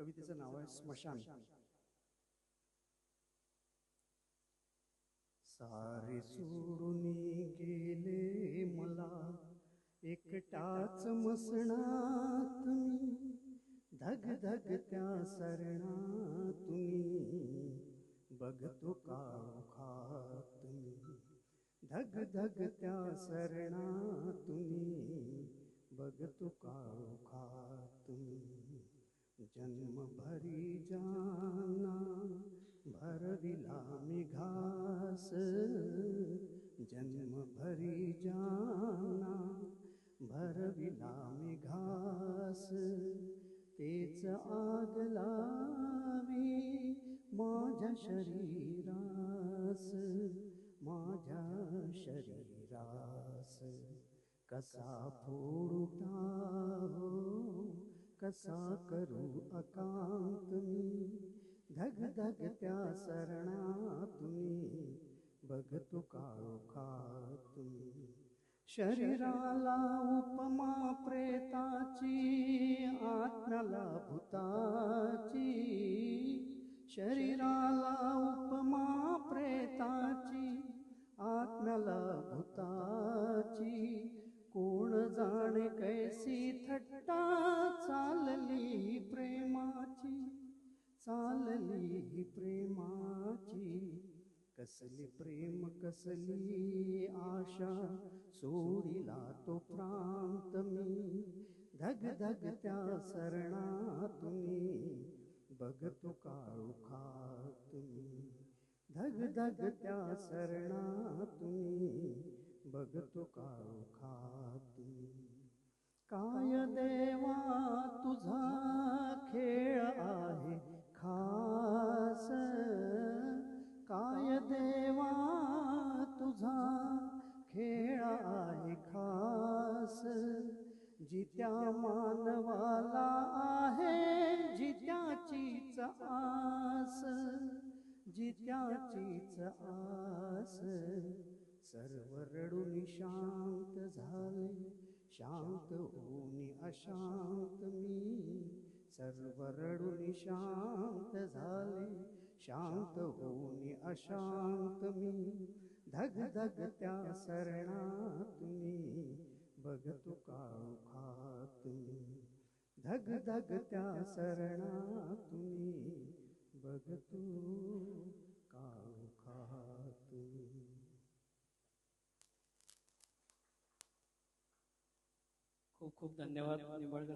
कवितेचं नाव आहे स्मशान. सारे सोडून गेले मला एकटाच मसणात मी. धग धग त्या सरणा तुम्ही बघतो का खात मी. धग धग त्या सरणा तुम्ही बघतो का खात तुम्ही जन्म भरी जाना भरविला मी घास। जन्म भरी जाना भरविला मी घास। तेच आग लावी माझ्या शरीरास माझ्या शरीरास। कसा फोडू हो कसा करू अकांत मी? धग धग त्या सरणात मी. बघतो काळोखा तुम्ही शरीराला उपमा प्रेताची आत्म्याला भूताची. शरीराला उपमा प्रेताची आत्म्याला भूताची. कोण जाणे कैसी थट्टाचा कसली प्रेम कसली आशा सोडिला तो प्रांत मी. धग धग त्या सरणा तुम्ही बघतो काळोखा तुम्ही धग धग त्या सरणा तुम्ही बघतो काळोखा तुम्ही काय देवा तुझा खेळा आहे खास. जित्या मानवाला आहे जित्याचीच आस. जित्याचीच आस. सर्व रडून शांत झाले. शांत होऊन अशांत मी. सर्व रडून शांत झाले. शांत होऊन अशांत मी. धग धग त्या सरणात मी बघतो काळोखात मी धग धग त्या सरणात मी बघतो काळोखात मी खूप खूप धन्यवाद निंबाळकर